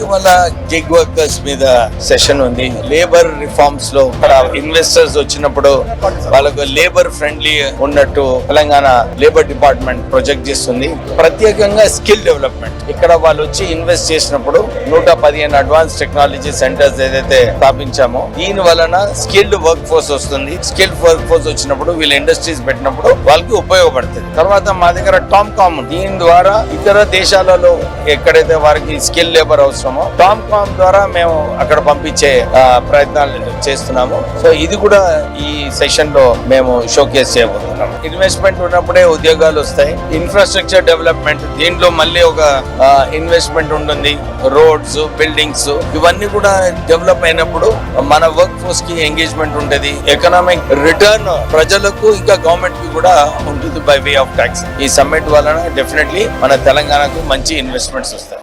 ఇవాళ gig workers మీద session ఉంది. లేబర్ రిఫార్మ్స్లో ఇన్వెస్టర్స్ వచ్చినప్పుడు వాళ్ళకు లేబర్ ఫ్రెండ్లీ ఉన్నట్టు తెలంగాణ లేబర్ డిపార్ట్మెంట్ ప్రొజెక్ట్ చేస్తుంది. ప్రత్యేకంగా స్కిల్ డెవలప్మెంట్ ఇక్కడ వాళ్ళు వచ్చి ఇన్వెస్ట్ చేసినప్పుడు నూట పదిహేను అడ్వాన్స్ టెక్నాలజీ సెంటర్స్ ఏదైతే స్థాపించామో దీని వలన స్కిల్డ్ వర్క్ ఫోర్స్ వస్తుంది. స్కిల్డ్ వర్క్ ఫోర్స్ వచ్చినప్పుడు వీళ్ళ ఇండస్ట్రీస్ పెట్టినప్పుడు వాళ్ళకి ఉపయోగపడుతుంది. తర్వాత మా దగ్గర టామ్ కామ్ దీని ద్వారా ఇతర దేశాలలో ఎక్కడైతే వారికి స్కిల్ లేబర్ అవసరం అవసరమో టామ్ కామ్ ద్వారా మేము అక్కడ పంపించే ప్రయత్నాలు చేస్తున్నాము. సో ఇది కూడా ఈ సెషన్లో మేము షోకేస్ చేయబోతున్నాం ఇన్వెస్ట్మెంట్ ఉన్నప్పుడే ఉద్యోగాలు వస్తాయి. ఇన్ఫ్రాస్ట్రక్చర్ డెవలప్మెంట్ దీంట్లో మళ్ళీ ఒక ఇన్వెస్ట్మెంట్ ఉంటుంది. రోడ్స్ బిల్డింగ్స్ ఇవన్నీ కూడా డెవలప్ అయినప్పుడు మన వర్క్ ఫోర్స్కి ఎంగేజ్మెంట్ ఉంటుంది. ఎకనామిక్ రిటర్న్ ప్రజలకు ఇంకా గవర్నమెంట్కి కూడా ఉంటుంది బై వే ఆఫ్ ట్యాక్స్ ఈ సమ్మిట్ వలన డెఫినెట్లీ మన తెలంగాణకు మంచి ఇన్వెస్ట్మెంట్స్ వస్తాయి.